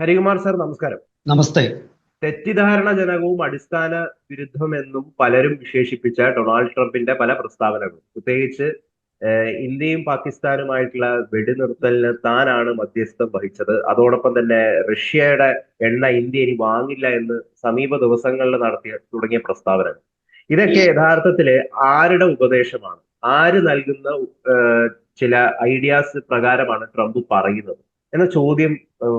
Harikumar sir നമസ്കാരം. നമസ്തേ. തെറ്റിദ്ധാരണ ജനകവും അടിസ്ഥാന വിരുദ്ധമെന്നും പലരും വിശേഷിപ്പിച്ച ഡൊണാൾഡ് ട്രംപിന്റെ പല പ്രസ്താവനകളും. പ്രത്യേകിച്ച് ഇന്ത്യയും പാകിസ്ഥാനുമായിട്ടുള്ള വെടിനിർത്തലിന് താനാണ് മധ്യസ്ഥം വഹിച്ചത്. അതോടൊപ്പം തന്നെ റഷ്യയുടെ എണ്ണ ഇന്ത്യ ഇനി വാങ്ങില്ല എന്ന് സമീപ ദിവസങ്ങളിൽ നടത്തിയ തുടങ്ങിയ പ്രസ്താവനകൾ. ഇതൊക്കെ യഥാർത്ഥത്തിൽ ആരുടെ ഉപദേശമാണ്? ആര് നൽകുന്ന ചില ഐഡിയാസ് പ്രകാരമാണ് ട്രംപ് പറയുന്നത്? എന്ന ചോദ്യം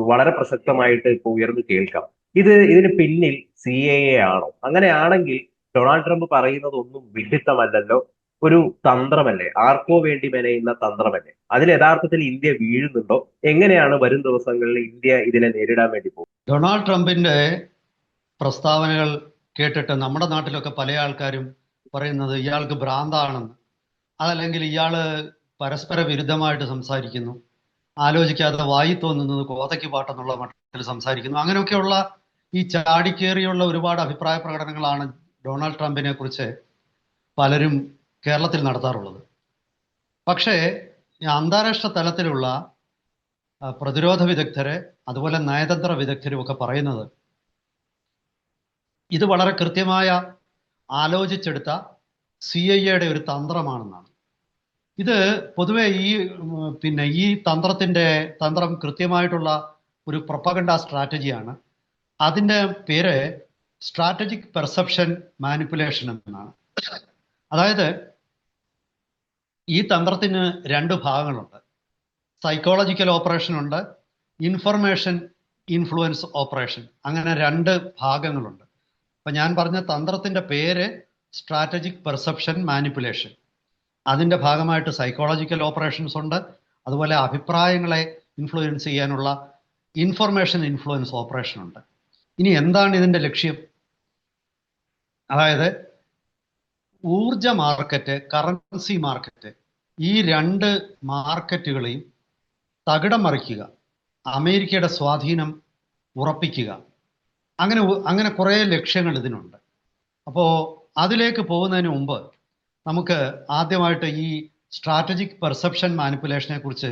വളരെ പ്രസക്തമായിട്ട് ഇപ്പോൾ ഉയർന്നു കേൾക്കാം. ഇത് ഇതിന് പിന്നിൽ സി എ എ ആണോ? അങ്ങനെയാണെങ്കിൽ ഡൊണാൾഡ് ട്രംപ് പറയുന്നത് ഒന്നും വിഡിത്തമല്ലല്ലോ ഒരു തന്ത്രമല്ലേ? ആർക്കോ വേണ്ടി മെനയുന്ന തന്ത്രമല്ലേ? അതിൽ യഥാർത്ഥത്തിൽ ഇന്ത്യ വീഴുന്നുണ്ടോ? എങ്ങനെയാണ് വരും ദിവസങ്ങളിൽ ഇന്ത്യ ഇതിനെ നേരിടാൻ വേണ്ടി പോകും ഡൊണാൾഡ് ട്രംപിന്റെ പ്രസ്താവനകൾ കേട്ടിട്ട് നമ്മുടെ നാട്ടിലൊക്കെ പല ആൾക്കാരും പറയുന്നത് ഇയാൾക്ക് ഭ്രാന്താണെന്ന്. അതല്ലെങ്കിൽ ഇയാൾ പരസ്പര വിരുദ്ധമായിട്ട് സംസാരിക്കുന്നു. ആലോചിക്കാതെ വായി തോന്നുന്നത് കോതയ്ക്ക് പാട്ടെന്നുള്ള മട്ടത്തിൽ സംസാരിക്കുന്നു. അങ്ങനെയൊക്കെയുള്ള ഈ ചാടിക്കേറിയുള്ള ഒരുപാട് അഭിപ്രായ പ്രകടനങ്ങളാണ് ഡൊണാൾഡ് ട്രംപിനെ കുറിച്ച് പലരും കേരളത്തിൽ നടത്താറുള്ളത്. പക്ഷേ അന്താരാഷ്ട്ര തലത്തിലുള്ള പ്രതിരോധ വിദഗ്ധരെ അതുപോലെ നയതന്ത്ര വിദഗ്ധരും ഒക്കെ പറയുന്നത് ഇത് വളരെ കൃത്യമായ ആലോചിച്ചെടുത്ത സി ഐ എയുടെ ഒരു തന്ത്രമാണെന്നാണ്. ഇത് പൊതുവെ ഈ പിന്നെ ഈ തന്ത്രത്തിന്റെ തന്ത്രം കൃത്യമായിട്ടുള്ള ഒരു പ്രൊപ്പഗണ്ട സ്ട്രാറ്റജിയാണ്. അതിന്റെ പേര് സ്ട്രാറ്റജിക് പെർസെപ്ഷൻ മാനിപ്പുലേഷൻ എന്നാണ്. അതായത് ഈ തന്ത്രത്തിന് രണ്ട് ഭാഗങ്ങളുണ്ട്. സൈക്കോളജിക്കൽ ഓപ്പറേഷൻ ഉണ്ട് ഇൻഫർമേഷൻ ഇൻഫ്ലുവൻസ് ഓപ്പറേഷൻ അങ്ങനെ രണ്ട് ഭാഗങ്ങളുണ്ട്. അപ്പം ഞാൻ പറഞ്ഞ തന്ത്രത്തിന്റെ പേര് സ്ട്രാറ്റജിക് പെർസെപ്ഷൻ മാനിപ്പുലേഷൻ. അതിന്റെ ഭാഗമായിട്ട് സൈക്കോളജിക്കൽ ഓപ്പറേഷൻസ് ഉണ്ട്. അതുപോലെ അഭിപ്രായങ്ങളെ ഇൻഫ്ലുവൻസ് ചെയ്യാനുള്ള ഇൻഫർമേഷൻ ഇൻഫ്ലുവൻസ് ഓപ്പറേഷൻ ഉണ്ട്. ഇനി എന്താണ് ഇതിന്റെ ലക്ഷ്യം? അതായത് ഊർജ മാർക്കറ്റ് കറൻസി മാർക്കറ്റ് ഈ രണ്ട് മാർക്കറ്റുകളെയും തകിടം മറിക്കുക അമേരിക്കയുടെ സ്വാധീനം ഉറപ്പിക്കുക. അങ്ങനെ അങ്ങനെ കുറേ ലക്ഷ്യങ്ങൾ ഇതിനുണ്ട്. അപ്പോൾ അതിലേക്ക് പോകുന്നതിന് മുമ്പ് നമുക്ക് ആദ്യമായിട്ട് ഈ സ്ട്രാറ്റജിക് പെർസെപ്ഷൻ മാനിപ്പുലേഷനെ കുറിച്ച്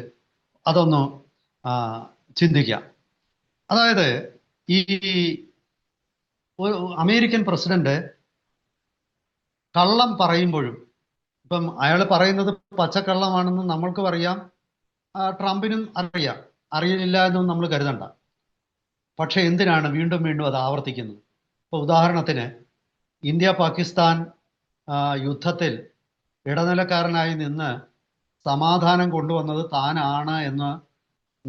അതൊന്ന് ചിന്തിക്കാം. അതായത് ഈ അമേരിക്കൻ പ്രസിഡന്റ് കള്ളം പറയുമ്പോഴും ഇപ്പം അയാൾ പറയുന്നത് പച്ചക്കള്ളമാണെന്ന് നമ്മൾക്കും അറിയാം ട്രംപിനും അറിയാം. അറിയില്ല എന്നും നമ്മൾ കരുതണ്ട. പക്ഷെ എന്തിനാണ് വീണ്ടും വീണ്ടും അത് ആവർത്തിക്കുന്നത്? ഇപ്പൊ ഉദാഹരണത്തിന് ഇന്ത്യ പാകിസ്ഥാൻ യുദ്ധത്തിൽ ഇടനിലക്കാരനായി നിന്ന് സമാധാനം കൊണ്ടുവന്നത് താനാണ് എന്ന്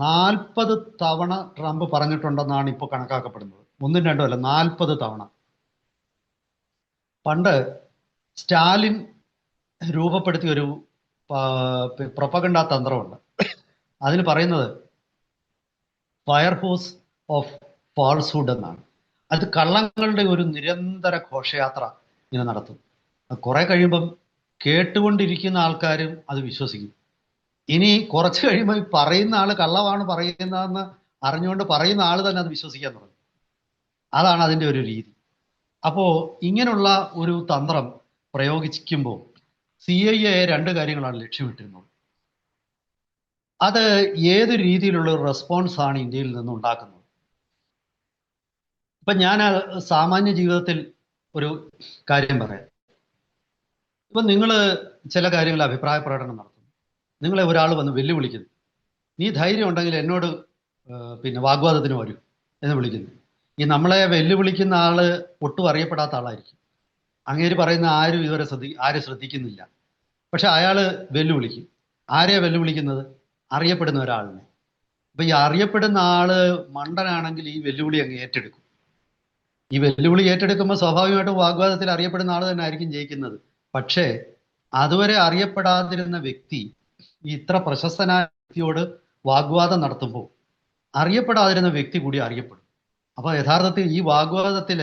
നാൽപ്പത് തവണ ട്രംപ് പറഞ്ഞിട്ടുണ്ടെന്നാണ് ഇപ്പോൾ കണക്കാക്കപ്പെടുന്നത്. ഒന്നും രണ്ടും അല്ല നാൽപ്പത് തവണ. പണ്ട് സ്റ്റാലിൻ രൂപപ്പെടുത്തിയ ഒരു പ്രൊപ്പഗണ്ട തന്ത്രമുണ്ട്. അതിന് പറയുന്നത് ഫയർ ഹോസ് ഓഫ് ഫാൾസ്ഹുഡ് എന്നാണ്. അത് കള്ളങ്ങളുടെ ഒരു നിരന്തര ഘോഷയാത്ര ഇങ്ങനെ നടത്തും കുറെ കഴിയുമ്പം കേട്ടുകൊണ്ടിരിക്കുന്ന ആൾക്കാരും അത് വിശ്വസിക്കും. ഇനി കുറച്ച് കഴിയുമ്പോൾ പറയുന്ന ആൾ കള്ളവാണ് പറയുന്നതെന്ന് അറിഞ്ഞുകൊണ്ട് പറയുന്ന ആൾ തന്നെ അത് വിശ്വസിക്കാൻ തുടങ്ങും. അതാണ് അതിന്റെ ഒരു രീതി. അപ്പോൾ ഇങ്ങനെയുള്ള ഒരു തന്ത്രം പ്രയോഗിക്കുമ്പോൾ സി ഐ എ രണ്ട് കാര്യങ്ങളാണ് ലക്ഷ്യമിട്ടിരുന്നത്. അത് ഏത് രീതിയിലുള്ള റെസ്പോൺസ് ആണ് ഇന്ത്യയിൽ നിന്ന് ഉണ്ടാക്കുന്നത്? ഇപ്പൊ ഞാൻ സാമാന്യ ജീവിതത്തിൽ ഒരു കാര്യം പറയാം. ഇപ്പൊ നിങ്ങൾ ചില കാര്യങ്ങൾ അഭിപ്രായ പ്രകടനം നടത്തുന്നു. നിങ്ങളെ ഒരാൾ വന്ന് വെല്ലുവിളിക്കുന്നു. നീ ധൈര്യം ഉണ്ടെങ്കിൽ എന്നോട് പിന്നെ വാഗ്വാദത്തിന് വരൂ എന്ന് വിളിക്കുന്നു. ഈ നമ്മളെ വെല്ലുവിളിക്കുന്ന ആൾ ഒട്ടും അറിയപ്പെടാത്ത ആളായിരിക്കും. അങ്ങേര് പറയുന്ന ആരും ഇതുവരെ ശ്രദ്ധി ആരും ശ്രദ്ധിക്കുന്നില്ല. പക്ഷെ അയാൾ വെല്ലുവിളിക്കും. ആരെയാ വെല്ലുവിളിക്കുന്നത്? അറിയപ്പെടുന്ന ഒരാളിനെ. അപ്പൊ ഈ അറിയപ്പെടുന്ന ആൾ മണ്ടനാണെങ്കിൽ ഈ വെല്ലുവിളി അങ്ങ് ഏറ്റെടുക്കും. ഈ വെല്ലുവിളി ഏറ്റെടുക്കുമ്പോൾ സ്വാഭാവികമായിട്ടും വാഗ്വാദത്തിൽ അറിയപ്പെടുന്ന ആൾ തന്നെ ആയിരിക്കും ജയിക്കുന്നത്. പക്ഷേ അതുവരെ അറിയപ്പെടാതിരുന്ന വ്യക്തി ഇത്ര പ്രശസ്തനായ വ്യക്തിയോട് വാഗ്വാദം നടത്തുമ്പോൾ അറിയപ്പെടാതിരുന്ന വ്യക്തി കൂടി അറിയപ്പെടും. അപ്പൊ യഥാർത്ഥത്തിൽ ഈ വാഗ്വാദത്തിൽ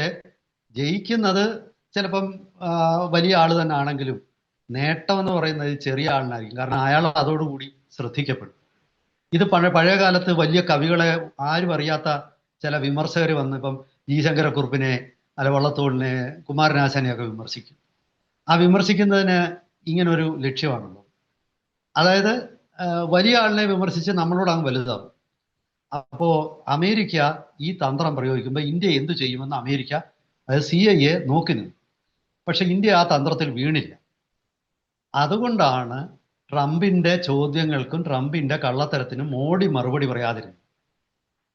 ജയിക്കുന്നത് ചിലപ്പം വലിയ ആൾ തന്നെ ആണെങ്കിലും നേട്ടം എന്ന് പറയുന്നത് ചെറിയ ആളിനായിരിക്കും. കാരണം അയാൾ അതോടുകൂടി ശ്രദ്ധിക്കപ്പെടും. ഇത് പഴയ പഴയ കാലത്ത് വലിയ കവികളെ ആരും അറിയാത്ത ചില വിമർശകർ വന്ന് ഇപ്പം ജി ശങ്കരക്കുറുപ്പിനെ അല്ല വള്ളത്തോളിനെ കുമാരനാശാനെയൊക്കെ വിമർശിക്കും. ആ വിമർശിക്കുന്നതിന് ഇങ്ങനൊരു ലക്ഷ്യമാണുള്ളത്. അതായത് വലിയ ആളിനെ വിമർശിച്ച് നമ്മളോട് അങ്ങ് വലുതാവും. അപ്പോ അമേരിക്ക ഈ തന്ത്രം പ്രയോഗിക്കുമ്പോൾ ഇന്ത്യ എന്തു ചെയ്യുമെന്ന് അമേരിക്ക അതായത് സി ഐ എ നോക്കി നിന്നു. പക്ഷെ ഇന്ത്യ ആ തന്ത്രത്തിൽ വീണില്ല. അതുകൊണ്ടാണ് ട്രംപിന്റെ ചോദ്യങ്ങൾക്കും ട്രംപിന്റെ കള്ളത്തരത്തിനും മോഡി മറുപടി പറയാതിരുന്നത്.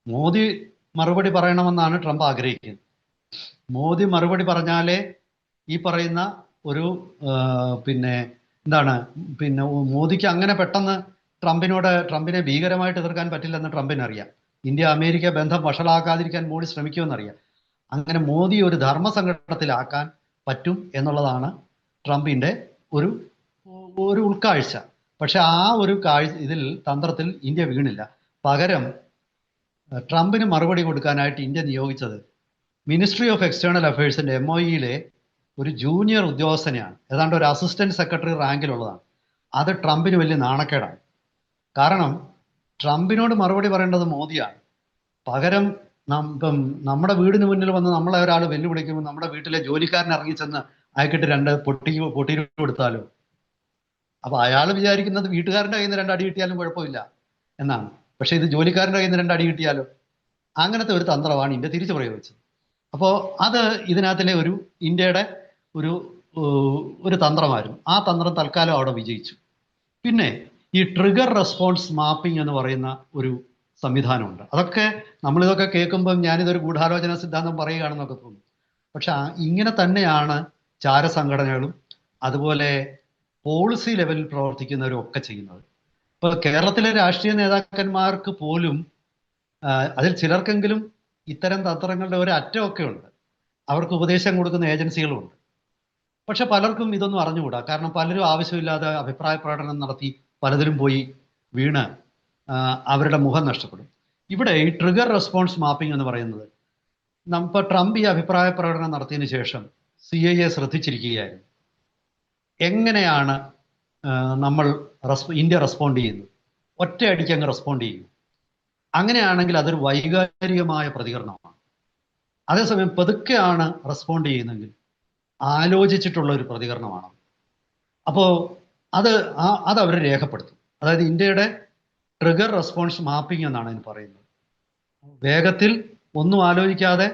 മോദി മറുപടി പറയണമെന്നാണ് ട്രംപ് ആഗ്രഹിക്കുന്നത്. മോദി മറുപടി പറഞ്ഞാലേ ഈ പറയുന്ന ഒരു പിന്നെ എന്താണ് പിന്നെ മോദിക്ക് അങ്ങനെ പെട്ടെന്ന് ട്രംപിനോട് ട്രംപിനെ ഭീകരമായിട്ട് എതിർക്കാൻ പറ്റില്ലെന്ന് ട്രംപിന് അറിയാം ഇന്ത്യ അമേരിക്ക ബന്ധം വഷളാക്കാതിരിക്കാൻ മോഡി ശ്രമിക്കുമെന്നറിയാം. അങ്ങനെ മോദി ഒരു ധർമ്മസങ്കടത്തിലാക്കാൻ പറ്റും എന്നുള്ളതാണ് ട്രംപിന്റെ ഒരു ഒരു ഉൾക്കാഴ്ച. പക്ഷെ ആ ഒരു കാഴ്ച ഇതിൽ തന്ത്രത്തിൽ ഇന്ത്യ വീണില്ല. പകരം ട്രംപിന് മറുപടി കൊടുക്കാനായിട്ട് ഇന്ത്യ നിയോഗിച്ചത് മിനിസ്ട്രി ഓഫ് എക്സ്റ്റേണൽ അഫയേഴ്സിന്റെ എം ഒ ഇയിലെ ഒരു ജൂനിയർ ഉദ്യോഗസ്ഥനെയാണ്. ഏതാണ്ട് ഒരു അസിസ്റ്റന്റ് സെക്രട്ടറി റാങ്കിലുള്ളതാണ്. അത് ട്രംപിന് വലിയ നാണക്കേടാണ്. കാരണം ട്രംപിനോട് മറുപടി പറയേണ്ടത് മോദിയാണ്. പകരം ഇപ്പം നമ്മുടെ വീടിന് മുന്നിൽ വന്ന് നമ്മളെ ഒരാൾ വെല്ലുവിളിക്കുമ്പോൾ നമ്മുടെ വീട്ടിലെ ജോലിക്കാരൻ ഇറങ്ങി ചെന്ന് അയക്കിട്ട് രണ്ട് പൊട്ടി പൊട്ടി കൊടുത്താലോ അപ്പൊ അയാൾ വിചാരിക്കുന്നത് വീട്ടുകാരന്റെ കയ്യിൽ നിന്ന് രണ്ട് അടി കിട്ടിയാലും കുഴപ്പമില്ല എന്നാണ്. പക്ഷെ ഇത് ജോലിക്കാരന്റെ കയ്യിൽ നിന്ന് രണ്ട് അടി കിട്ടിയാലോ? അങ്ങനത്തെ ഒരു തന്ത്രമാണ് ഇന്ത്യ തിരിച്ചു പ്രയോഗിച്ചത്. അപ്പോൾ അത് ഇതിനകത്തിലെ ഒരു ഇന്ത്യയുടെ ഒരു ഒരു തന്ത്രമായിരുന്നു. ആ തന്ത്രം തൽക്കാലം അവിടെ വിജയിച്ചു. പിന്നെ ഈ ട്രിഗർ റെസ്പോൺസ് മാപ്പിംഗ് എന്ന് പറയുന്ന ഒരു സംവിധാനമുണ്ട്. അതൊക്കെ നമ്മളിതൊക്കെ കേൾക്കുമ്പം ഞാനിതൊരു ഗൂഢാലോചന സിദ്ധാന്തം പറയുകയാണെന്നൊക്കെ തോന്നും. പക്ഷെ ഇങ്ങനെ തന്നെയാണ് ചാരസംഘടനകളും അതുപോലെ പോളിസി ലെവലിൽ പ്രവർത്തിക്കുന്നവരും ഒക്കെ ചെയ്യുന്നത്. ഇപ്പൊ കേരളത്തിലെ രാഷ്ട്രീയ നേതാക്കന്മാർക്ക് പോലും അതിൽ ചിലർക്കെങ്കിലും ഇത്തരം തന്ത്രങ്ങളുടെ ഒരു അറ്റമൊക്കെ ഉണ്ട്. അവർക്ക് ഉപദേശം കൊടുക്കുന്ന ഏജൻസികളുമുണ്ട് പക്ഷെ പലർക്കും ഇതൊന്നും അറിഞ്ഞുകൂടാ. കാരണം പലരും ആവശ്യമില്ലാതെ അഭിപ്രായ പ്രകടനം നടത്തി പലതിലും പോയി വീണ് അവരുടെ മുഖം നഷ്ടപ്പെടും. ഇവിടെ ഈ ട്രിഗർ റെസ്പോൺസ് മാപ്പിംഗ് എന്ന് പറയുന്നത് നമ്മ ട്രംപ് ഈ അഭിപ്രായ പ്രകടനം നടത്തിയതിനു ശേഷം സി ഐ എ ശ്രദ്ധിച്ചിരിക്കുകയായിരുന്നു. എങ്ങനെയാണ് നമ്മൾ ഇന്ത്യ റെസ്പോണ്ട് ചെയ്യുന്നത്? ഒറ്റയടിക്ക് അങ്ങ് റെസ്പോണ്ട് ചെയ്യുന്നു. അങ്ങനെയാണെങ്കിൽ അതൊരു വൈകാരികമായ പ്രതികരണമാണ്. അതേസമയം പതുക്കെയാണ് റെസ്പോണ്ട് ചെയ്യുന്നതെങ്കിൽ ആലോചിച്ചിട്ടുള്ള ഒരു പ്രതികരണമാണ്. അപ്പോൾ അത് ആ അത് അവർ രേഖപ്പെടുത്തും. അതായത് ഇന്ത്യയുടെ ട്രിഗർ റെസ്പോൺസ് മാപ്പിംഗ് എന്നാണ് അതിന് പറയുന്നത്. വേഗത്തിൽ ഒന്നും ആലോചിക്കാതെ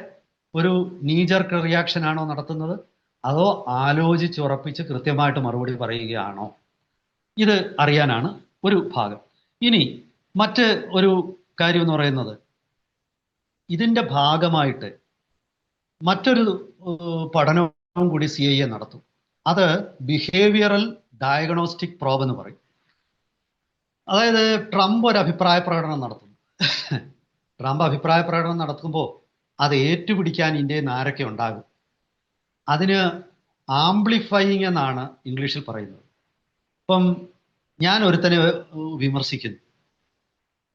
ഒരു നീജർക്ക് റിയാക്ഷൻ ആണോ നടത്തുന്നത്? അതോ ആലോചിച്ച് ഉറപ്പിച്ച് കൃത്യമായിട്ട് മറുപടി പറയുകയാണോ? ഇത് അറിയാനാണ് ഒരു ഭാഗം. ഇനി മറ്റ് ഒരു കാര്യം എന്ന് പറയുന്നത്. ഇതിന്റെ ഭാഗമായിട്ട് മറ്റൊരു ഏഹ്, പഠനവും കൂടി സി ഐ എ നടത്തും. അത് ബിഹേവിയറൽ ഡയഗ്നോസ്റ്റിക് പ്രോബ് എന്ന് പറയും. അതായത് ട്രംപ് ഒരു അഭിപ്രായ പ്രകടനം നടത്തുന്നു ട്രംപ് അഭിപ്രായ പ്രകടനം നടത്തുമ്പോൾ അത് ഏറ്റുപിടിക്കാൻ ഇന്ത്യയിൽ നിന്ന് ആരൊക്കെ ഉണ്ടാകും? അതിന് ആംപ്ലിഫൈയിങ് എന്നാണ് ഇംഗ്ലീഷിൽ പറയുന്നത്. ഇപ്പം ഞാൻ ഒരുത്തനെ വിമർശിക്കുന്നു.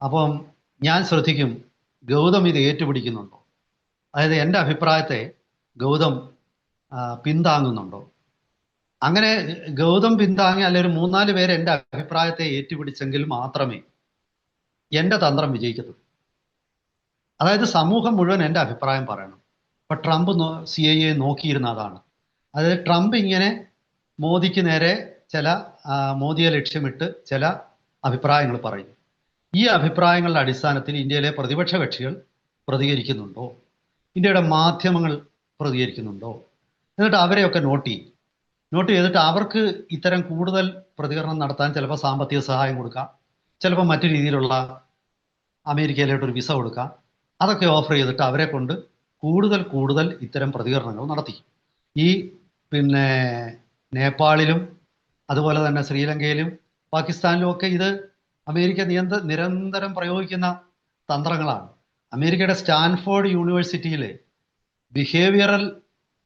അപ്പം ഞാൻ ശ്രദ്ധിക്കും ഗൗതം ഇത് ഏറ്റുപിടിക്കുന്നുണ്ടോ? അതായത് എന്റെ അഭിപ്രായത്തെ ഗൗതം പിന്താങ്ങുന്നുണ്ടോ? അങ്ങനെ ഗൗതം പിന്താങ്ങി അല്ലെ ഒരു മൂന്നാൽ പേര് എന്റെ അഭിപ്രായത്തെ ഏറ്റുപിടിച്ചെങ്കിൽ മാത്രമേ എന്റെ തന്ത്രം വിജയിക്കത്തുള്ളൂ. അതായത് സമൂഹം മുഴുവൻ എന്റെ അഭിപ്രായം പറയണം. ഇപ്പൊ ട്രംപ് സി ഐ എ നോക്കിയിരുന്ന അതാണ്. അതായത് ട്രംപ് ഇങ്ങനെ മോദിക്ക് നേരെ ചില മോദിയെ ലക്ഷ്യമിട്ട് ചില അഭിപ്രായങ്ങൾ പറയും. ഈ അഭിപ്രായങ്ങളുടെ അടിസ്ഥാനത്തിൽ ഇന്ത്യയിലെ പ്രതിപക്ഷ കക്ഷികൾ പ്രതികരിക്കുന്നുണ്ടോ? ഇന്ത്യയുടെ മാധ്യമങ്ങൾ പ്രതികരിക്കുന്നുണ്ടോ? എന്നിട്ട് അവരെയൊക്കെ നോട്ട് ചെയ്യും. നോട്ട് ചെയ്തിട്ട് അവർക്ക് ഇത്തരം കൂടുതൽ പ്രതികരണം നടത്താൻ ചിലപ്പോൾ സാമ്പത്തിക സഹായം കൊടുക്കാം. ചിലപ്പോൾ മറ്റു രീതിയിലുള്ള അമേരിക്കയിലോട്ടൊരു വിസ കൊടുക്കാം. അതൊക്കെ ഓഫർ ചെയ്തിട്ട് അവരെ കൊണ്ട് കൂടുതൽ കൂടുതൽ ഇത്തരം പ്രതികരണങ്ങൾ നടത്തി ഈ പിന്നെ നേപ്പാളിലും അതുപോലെ തന്നെ ശ്രീലങ്കയിലും പാകിസ്ഥാനിലും ഒക്കെ ഇത് അമേരിക്ക നിയന്ത്ര നിരന്തരം പ്രയോഗിക്കുന്ന തന്ത്രങ്ങളാണ്. അമേരിക്കയുടെ സ്റ്റാൻഫോർഡ് യൂണിവേഴ്സിറ്റിയിലെ ബിഹേവിയറൽ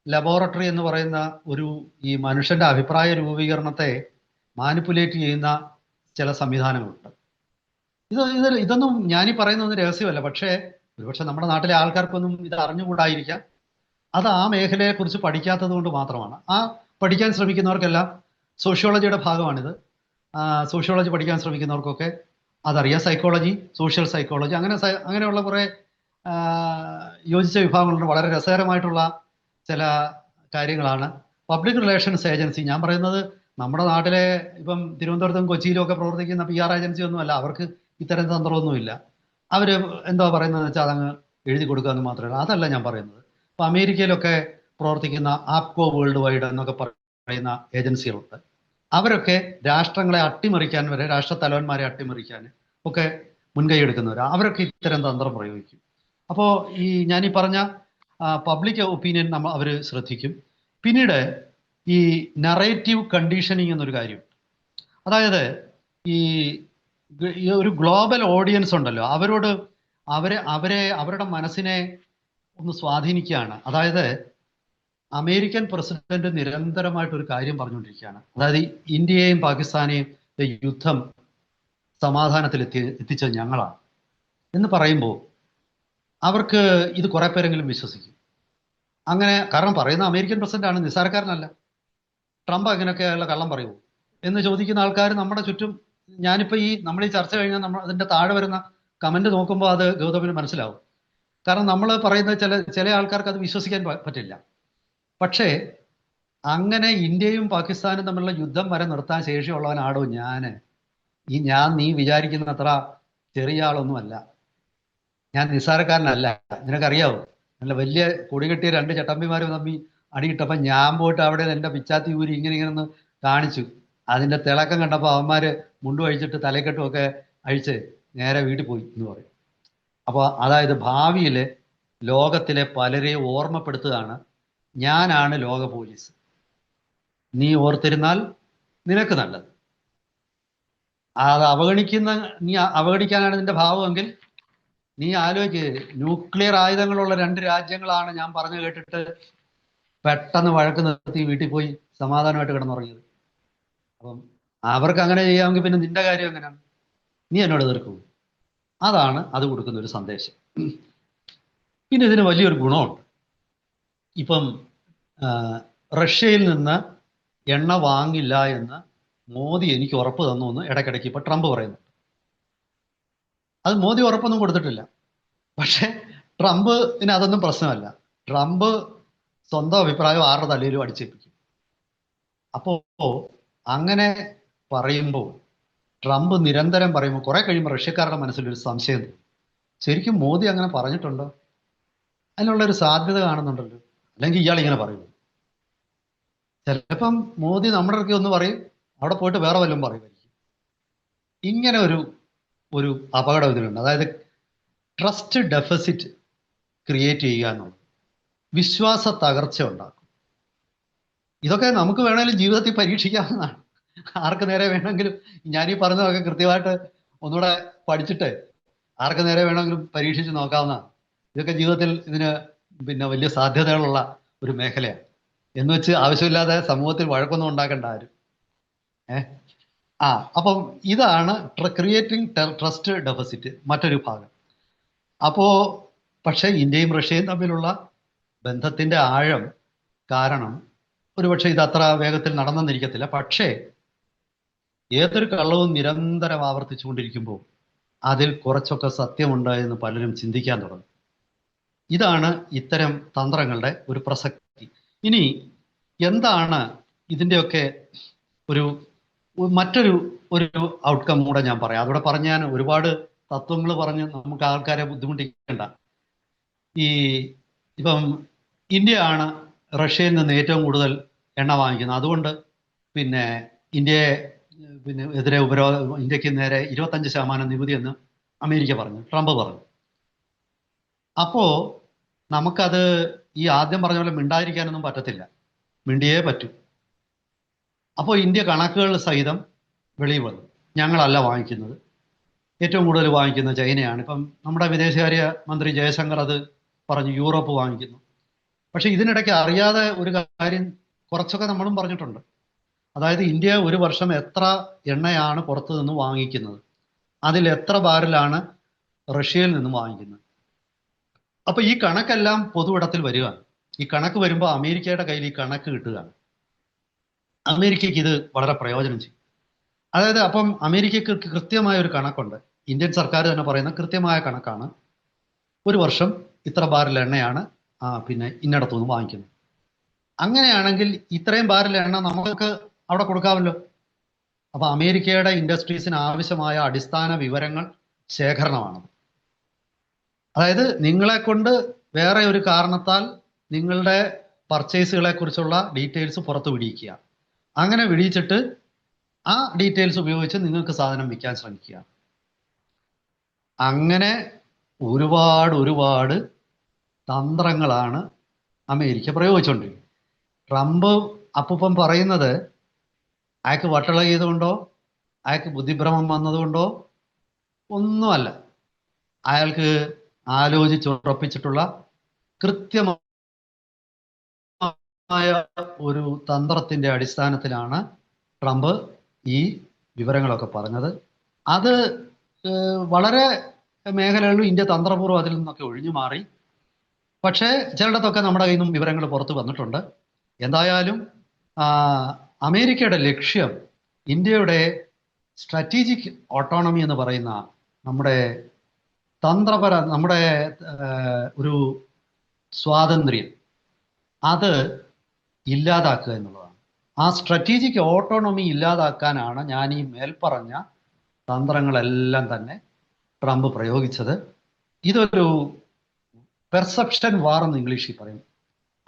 ലബോറട്ടറി എന്ന് പറയുന്ന ഒരു ഈ മനുഷ്യന്റെ അഭിപ്രായ രൂപീകരണത്തെ മാനിപ്പുലേറ്റ് ചെയ്യുന്ന ചില സംവിധാനങ്ങളുണ്ട്. ഇത് ഇത് ഇതൊന്നും ഞാനീ പറയുന്നൊന്നും രഹസ്യമല്ല. പക്ഷേ ഒരുപക്ഷെ നമ്മുടെ നാട്ടിലെ ആൾക്കാർക്കൊന്നും ഇത് അറിഞ്ഞുകൂടായിരിക്കാം. അത് ആ മേഖലയെക്കുറിച്ച് പഠിക്കാത്തത് കൊണ്ട് മാത്രമാണ്. ആ പഠിക്കാൻ ശ്രമിക്കുന്നവർക്കെല്ലാം സോഷ്യോളജിയുടെ ഭാഗമാണിത്. സോഷ്യോളജി പഠിക്കാൻ ശ്രമിക്കുന്നവർക്കൊക്കെ അതറിയാം. സൈക്കോളജി സോഷ്യൽ സൈക്കോളജി അങ്ങനെ അങ്ങനെയുള്ള കുറേ യോജിച്ച വിഭാഗങ്ങളുണ്ട്. വളരെ രസകരമായിട്ടുള്ള ചില കാര്യങ്ങളാണ്. പബ്ലിക് റിലേഷൻസ് ഏജൻസി ഞാൻ പറയുന്നത് നമ്മുടെ നാട്ടിലെ ഇപ്പം തിരുവനന്തപുരത്തും കൊച്ചിയിലും ഒക്കെ പ്രവർത്തിക്കുന്ന പി ആർ ഏജൻസി ഒന്നുമല്ല അവർക്ക് ഇത്തരം തന്ത്രമൊന്നുമില്ല അവർ എന്തോ പറയുന്നതെന്ന് വെച്ചാൽ അതങ്ങ് എഴുതി കൊടുക്കുക എന്ന് മാത്രമല്ല. അതല്ല ഞാൻ പറയുന്നത്. ഇപ്പം അമേരിക്കയിലൊക്കെ പ്രവർത്തിക്കുന്ന ആപ്കോ വേൾഡ് വൈഡ് എന്നൊക്കെ പറയുന്ന ഏജൻസികളുണ്ട് അവരൊക്കെ രാഷ്ട്രങ്ങളെ അട്ടിമറിക്കാൻ വരെ രാഷ്ട്ര തലവന്മാരെ അട്ടിമറിക്കാൻ ഒക്കെ മുൻകൈ എടുക്കുന്നവർ അവരൊക്കെ ഇത്തരം തന്ത്രം പ്രയോഗിക്കും. അപ്പോൾ ഈ ഞാനീ പറഞ്ഞ പബ്ലിക് ഒപ്പീനിയൻ നമ്മൾ അവർ ശ്രദ്ധിക്കും. പിന്നീട് ഈ നറേറ്റീവ് കണ്ടീഷനിങ് എന്നൊരു കാര്യം. അതായത് ഈ ഒരു ഗ്ലോബൽ ഓഡിയൻസ് ഉണ്ടല്ലോ അവരോട് അവരെ അവരെ അവരുടെ മനസ്സിനെ ഒന്ന് സ്വാധീനിക്കുകയാണ്. അതായത് അമേരിക്കൻ പ്രസിഡന്റ് നിരന്തരമായിട്ട് ഒരു കാര്യം പറഞ്ഞുകൊണ്ടിരിക്കുകയാണ്. അതായത് ഇന്ത്യയെയും പാകിസ്ഥാനെയും യുദ്ധം സമാധാനത്തിൽ എത്തി എത്തിച്ചത് ഞങ്ങളാണ്. എന്ന് പറയുമ്പോൾ അവർക്ക് ഇത് കുറെ പേരെങ്കിലും വിശ്വസിക്കും. അങ്ങനെ കാരണം പറയുന്ന അമേരിക്കൻ പ്രസിഡന്റ് ആണ് നിസ്സാരക്കാരനല്ല. ട്രംപ് അങ്ങനെയൊക്കെയുള്ള കള്ളം പറയുമോ എന്ന് ചോദിക്കുന്ന ആൾക്കാർ നമ്മുടെ ചുറ്റും ഞാനിപ്പോൾ ഈ നമ്മൾ ഈ ചർച്ച കഴിഞ്ഞാൽ നമ്മൾ അതിന്റെ താഴെ വരുന്ന കമന്റ് നോക്കുമ്പോൾ അത് ഗൗതമിന് മനസ്സിലാവും. കാരണം നമ്മൾ പറയുന്ന ചില ചില ആൾക്കാർക്ക് അത് വിശ്വസിക്കാൻ പറ്റില്ല. പക്ഷേ അങ്ങനെ ഇന്ത്യയും പാകിസ്ഥാനും തമ്മിലുള്ള യുദ്ധം വരെ നിർത്താൻ ശേഷിയുള്ളവനാടോ ഞാൻ ഈ ഞാൻ നീ വിചാരിക്കുന്ന അത്ര ചെറിയ ആളൊന്നുമല്ല. ഞാൻ നിസ്സാരക്കാരനല്ല. നിനക്കറിയാവോ? നല്ല വലിയ കൊടി കെട്ടിയ രണ്ട് ചട്ടമ്പിമാരും തമ്മി അടിയിട്ടപ്പം ഞാൻ പോയിട്ട് അവിടെ എന്റെ പിച്ചാത്തി ഊരി ഇങ്ങനെ ഇങ്ങനെ ഒന്ന് കാണിച്ചു. അതിന്റെ തിളക്കം കണ്ടപ്പോൾ അവന്മാർ മുണ്ടു അഴിച്ചിട്ട് തലക്കെട്ടും ഒക്കെ അഴിച്ച് നേരെ വീട്ടിൽ പോയി എന്ന് പറയും. അപ്പോൾ അതായത് ഭാവിയിൽ ലോകത്തിലെ പലരെയും ഓർമ്മപ്പെടുത്തുകയാണ് ഞാനാണ് ലോക പോലീസ്. നീ ഓർത്തിരുന്നാൽ നിനക്ക് നല്ലത്. അത് അവഗണിക്കുന്ന നീ അവഗണിക്കാനാണ് നിന്റെ ഭാവമെങ്കിൽ നീ ആലോചിക്ക്. ന്യൂക്ലിയർ ആയുധങ്ങളുള്ള രണ്ട് രാജ്യങ്ങളാണ് ഞാൻ പറഞ്ഞു കേട്ടിട്ട് പെട്ടെന്ന് വഴക്ക് നിർത്തി വീട്ടിൽ പോയി സമാധാനമായിട്ട് കിടന്നുറങ്ങിയത്. അപ്പം അവർക്ക് അങ്ങനെ ചെയ്യാമെങ്കിൽ പിന്നെ നിന്റെ കാര്യം എങ്ങനെയാണ്? നീ എന്നോട് എതിർക്കൂ. അതാണ് അത് കൊടുക്കുന്ന ഒരു സന്ദേശം. പിന്നെ ഇതിന് വലിയൊരു ഗുണമുണ്ട്. ഇപ്പം റഷ്യയിൽ നിന്ന് എണ്ണ വാങ്ങില്ല എന്ന് മോദി എനിക്ക് ഉറപ്പ് തന്നു എന്ന് ഇടയ്ക്കിടയ്ക്ക് ഇപ്പം ട്രംപ് പറയുന്നു. അത് മോദി ഉറപ്പൊന്നും കൊടുത്തിട്ടില്ല. പക്ഷെ ട്രംപിന് അതൊന്നും പ്രശ്നമല്ല. ട്രംപ് സ്വന്തം അഭിപ്രായം ആരുടെ തലയിലും അടിച്ചേൽപ്പിക്കും. അപ്പോ അങ്ങനെ പറയുമ്പോൾ ട്രംപ് നിരന്തരം പറയുമ്പോൾ കുറെ കഴിയുമ്പോൾ റഷ്യക്കാരുടെ മനസ്സിലൊരു സംശയം തോന്നും. ശരിക്കും മോദി അങ്ങനെ പറഞ്ഞിട്ടുണ്ടോ? അതിനുള്ള ഒരു സാധ്യത കാണുന്നുണ്ടല്ലോ. അല്ലെങ്കിൽ ഇയാൾ ഇങ്ങനെ പറയുമോ ചിലപ്പം മോദി നമ്മുടെ അടുത്ത് ഒന്ന് പറയും അവിടെ പോയിട്ട് വേറെ വല്ലതും പറയുമായിരിക്കും. ഇങ്ങനെ ഒരു ഒരു അപകടം ഇതിലുണ്ട്. അതായത് ട്രസ്റ്റ് ഡെഫിസിറ്റ് ക്രിയേറ്റ് ചെയ്യുക എന്നുള്ളത്. വിശ്വാസ തകർച്ച ഉണ്ടാക്കും. ഇതൊക്കെ നമുക്ക് വേണമെങ്കിലും ജീവിതത്തിൽ പരീക്ഷിക്കാവുന്നതാണ്. ആർക്ക് നേരെ വേണമെങ്കിലും ഞാൻ ഈ പറഞ്ഞതൊക്കെ കൃത്യമായിട്ട് ഒന്നുകൂടെ പഠിച്ചിട്ട് ആർക്ക് നേരെ വേണമെങ്കിലും പരീക്ഷിച്ച് നോക്കാവുന്നതാണ്. ഇതൊക്കെ ജീവിതത്തിൽ ഇതിന് പിന്നെ വലിയ സാധ്യതകളുള്ള ഒരു മേഖലയാണ്. എന്ന് വെച്ച് ആവശ്യമില്ലാതെ സമൂഹത്തിൽ വഴക്കൊന്നും ഉണ്ടാക്കേണ്ട ആരും. ഏ ആ അപ്പം ഇതാണ് ക്രിയേറ്റിംഗ് ട്രസ്റ്റ് ഡെഫിസിറ്റ് മറ്റൊരു ഭാഗം. അപ്പോൾ പക്ഷേ ഇന്ത്യയും റഷ്യയും തമ്മിലുള്ള ബന്ധത്തിന്റെ ആഴം കാരണം ഒരുപക്ഷെ ഇത് അത്ര വേഗത്തിൽ നടന്നെന്നിരിക്കത്തില്ല. പക്ഷേ ഏതൊരു കള്ളവും നിരന്തരം ആവർത്തിച്ചുകൊണ്ടിരിക്കുമ്പോൾ അതിൽ കുറച്ചൊക്കെ സത്യമുണ്ട് എന്ന് പലരും ചിന്തിക്കാൻ തുടങ്ങും. ഇതാണ് ഇത്തരം തന്ത്രങ്ങളുടെ ഒരു പ്രസക്തി. ഇനി എന്താണ് ഇതിന്റെയൊക്കെ ഒരു മറ്റൊരു ഒരു ഔട്ട്കം കൂടെ ഞാൻ പറയാം. അതോടെ പറഞ്ഞ് ഞാൻ ഒരുപാട് തത്വങ്ങൾ പറഞ്ഞ് നമുക്ക് ആൾക്കാരെ ബുദ്ധിമുട്ടിക്കേണ്ട. ഈ ഇപ്പം ഇന്ത്യയാണ് റഷ്യയിൽ നിന്ന് ഏറ്റവും കൂടുതൽ എണ്ണ വാങ്ങിക്കുന്നത്. അതുകൊണ്ട് പിന്നെ ഇന്ത്യയെ പിന്നെ എതിരെ ഉപരോധ ഇന്ത്യയ്ക്ക് നേരെ ഇരുപത്തഞ്ച് ശതമാനം നികുതി എന്ന് അമേരിക്ക പറഞ്ഞു. ട്രംപ് പറഞ്ഞു. അപ്പോ നമുക്കത് ഈ ആദ്യം പറഞ്ഞ പോലെ മിണ്ടാതിരിക്കാനൊന്നും പറ്റത്തില്ല. മിണ്ടിയേ പറ്റൂ. അപ്പോൾ ഇന്ത്യ കണക്കുകൾ സഹിതം വെളിയിൽ വന്നു. ഞങ്ങളല്ല വാങ്ങിക്കുന്നത്. ഏറ്റവും കൂടുതൽ വാങ്ങിക്കുന്ന ചൈനയാണ്. ഇപ്പം നമ്മുടെ വിദേശകാര്യ മന്ത്രി ജയശങ്കർ അത് പറഞ്ഞു യൂറോപ്പ് വാങ്ങിക്കുന്നു. പക്ഷെ ഇതിനിടയ്ക്ക് അറിയാതെ ഒരു കാര്യം കുറച്ചൊക്കെ നമ്മളും പറഞ്ഞിട്ടുണ്ട്. അതായത് ഇന്ത്യ ഒരു വർഷം എത്ര എണ്ണയാണ് പുറത്തു നിന്ന് വാങ്ങിക്കുന്നത്? അതിൽ എത്ര ബാരലാണ് റഷ്യയിൽ നിന്ന് വാങ്ങിക്കുന്നത്? അപ്പൊ ഈ കണക്കെല്ലാം പൊതുവിടത്തിൽ വരികയാണ്. ഈ കണക്ക് വരുമ്പോൾ അമേരിക്കയുടെ കയ്യിൽ ഈ കണക്ക് കിട്ടുകയാണ്. അമേരിക്കയ്ക്ക് ഇത് വളരെ പ്രയോജനം ചെയ്യും. അതായത് അപ്പം അമേരിക്കയ്ക്ക് കൃത്യമായ ഒരു കണക്കുണ്ട്. ഇന്ത്യൻ സർക്കാർ തന്നെ പറയുന്ന കൃത്യമായ കണക്കാണ്. ഒരു വർഷം ഇത്ര ബാരൽ എണ്ണയാണ് പിന്നെ ഇന്നിടത്തു നിന്ന് വാങ്ങിക്കുന്നത് അങ്ങനെയാണെങ്കിൽ ഇത്രയും ബാരൽ എണ്ണ നമുക്ക് അവിടെ കൊടുക്കാമല്ലോ. അപ്പൊ അമേരിക്കയുടെ ഇൻഡസ്ട്രീസിന് ആവശ്യമായ അടിസ്ഥാന വിവരങ്ങൾ ശേഖരണമാണ്. അതായത് നിങ്ങളെ കൊണ്ട് വേറെ ഒരു കാരണത്താൽ നിങ്ങളുടെ പർച്ചേസുകളെ കുറിച്ചുള്ള ഡീറ്റെയിൽസ് പുറത്തു വിടിയിക്കുക അങ്ങനെ വിളിച്ചിട്ട് ആ ഡീറ്റെയിൽസ് ഉപയോഗിച്ച് നിങ്ങൾക്ക് സാധനം വിൽക്കാൻ ശ്രമിക്കുക. അങ്ങനെ ഒരുപാട് ഒരുപാട് തന്ത്രങ്ങളാണ് അമേരിക്ക പ്രയോഗിച്ചുകൊണ്ടിരിക്കുന്നത് ട്രംപ് അപ്പം പറയുന്നത് അയാൾക്ക് വട്ടള ചെയ്തുകൊണ്ടോ അയാൾക്ക് ബുദ്ധിഭ്രമം വന്നതുകൊണ്ടോ ഒന്നുമല്ല. അയാൾക്ക് ആലോചിച്ചുറപ്പിച്ചിട്ടുള്ള കൃത്യമായ ഒരു തന്ത്രത്തിന്റെ അടിസ്ഥാനത്തിലാണ് ട്രംപ് ഈ വിവരങ്ങളൊക്കെ പറഞ്ഞത്. അത് വളരെ മേഖലകളിലും ഇന്ത്യ തന്ത്രപൂർവം അതിൽ നിന്നൊക്കെ ഒഴിഞ്ഞു മാറി. പക്ഷേ ചിലയിടത്തൊക്കെ നമ്മുടെ കയ്യിൽ നിന്നും വിവരങ്ങൾ പുറത്തു വന്നിട്ടുണ്ട്. എന്തായാലും അമേരിക്കയുടെ ലക്ഷ്യം ഇന്ത്യയുടെ സ്ട്രാറ്റജിക് ഓട്ടോണമി എന്ന് പറയുന്ന നമ്മുടെ തന്ത്രപര നമ്മുടെ ഒരു സ്വാതന്ത്ര്യം. അത് ഇല്ലാതാക്കുക എന്നുള്ളതാണ്. ആ സ്ട്രാറ്റജിക് ഓട്ടോണമി ഇല്ലാതാക്കാനാണ് ഞാൻ ഈ മേൽപ്പറഞ്ഞ തന്ത്രങ്ങളെല്ലാം തന്നെ ട്രംപ് പ്രയോഗിച്ചത്. ഇതൊരു പെർസെപ്ഷൻ വാർ എന്ന് ഇംഗ്ലീഷിൽ പറയും.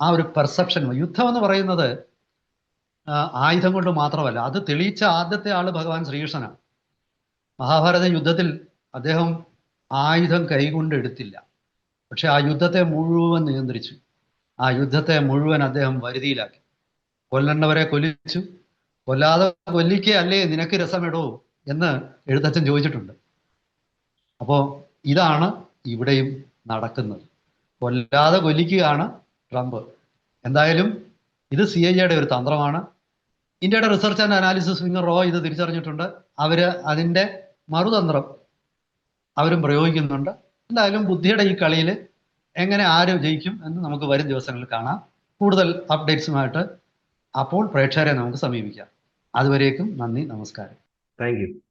ആ ഒരു പെർസെപ്ഷൻ യുദ്ധം എന്ന് പറയുന്നത് ആയുധം കൊണ്ട് മാത്രമല്ല അത് തെളിയിച്ച ആദ്യത്തെ ആൾ ഭഗവാൻ ശ്രീകൃഷ്ണനാണ്. മഹാഭാരത യുദ്ധത്തിൽ അദ്ദേഹം ആയുധം കൈകൊണ്ട് എടുത്തില്ല. പക്ഷെ ആ യുദ്ധത്തെ മുഴുവൻ നിയന്ത്രിച്ചു. ആ യുദ്ധത്തെ മുഴുവൻ അദ്ദേഹം വരുതിയിലാക്കി. കൊല്ലേണ്ടവരെ കൊല്ലിച്ചു. കൊല്ലാതെ കൊല്ലിക്കുക അല്ലേ? നിനക്ക് രസമിടൂ? എന്ന് എഴുത്തച്ഛൻ ചോദിച്ചിട്ടുണ്ട്. അപ്പോ ഇതാണ് ഇവിടെയും നടക്കുന്നത്. കൊല്ലാതെ കൊല്ലിക്കുകയാണ് ട്രംപ്. എന്തായാലും ഇത് സി ഐ എയുടെ ഒരു തന്ത്രമാണ്. ഇന്ത്യയുടെ റിസർച്ച് ആൻഡ് അനാലിസിസ് വിങ് റോ ഇത് തിരിച്ചറിഞ്ഞിട്ടുണ്ട്. അവർ അതിന്റെ മറുതന്ത്രം അവരും പ്രയോഗിക്കുന്നുണ്ട്. എന്തായാലും ബുദ്ധിയുടെ ഈ കളിയിൽ എങ്ങനെ ആര് ജയിക്കും എന്ന് നമുക്ക് വരും ദിവസങ്ങളിൽ കാണാം. കൂടുതൽ അപ്ഡേറ്റ്സുമായിട്ട് അപ്പോൾ പ്രേക്ഷകരെ നമുക്ക് സമീപിക്കാം. അതുവരേക്കും നന്ദി നമസ്കാരം. താങ്ക്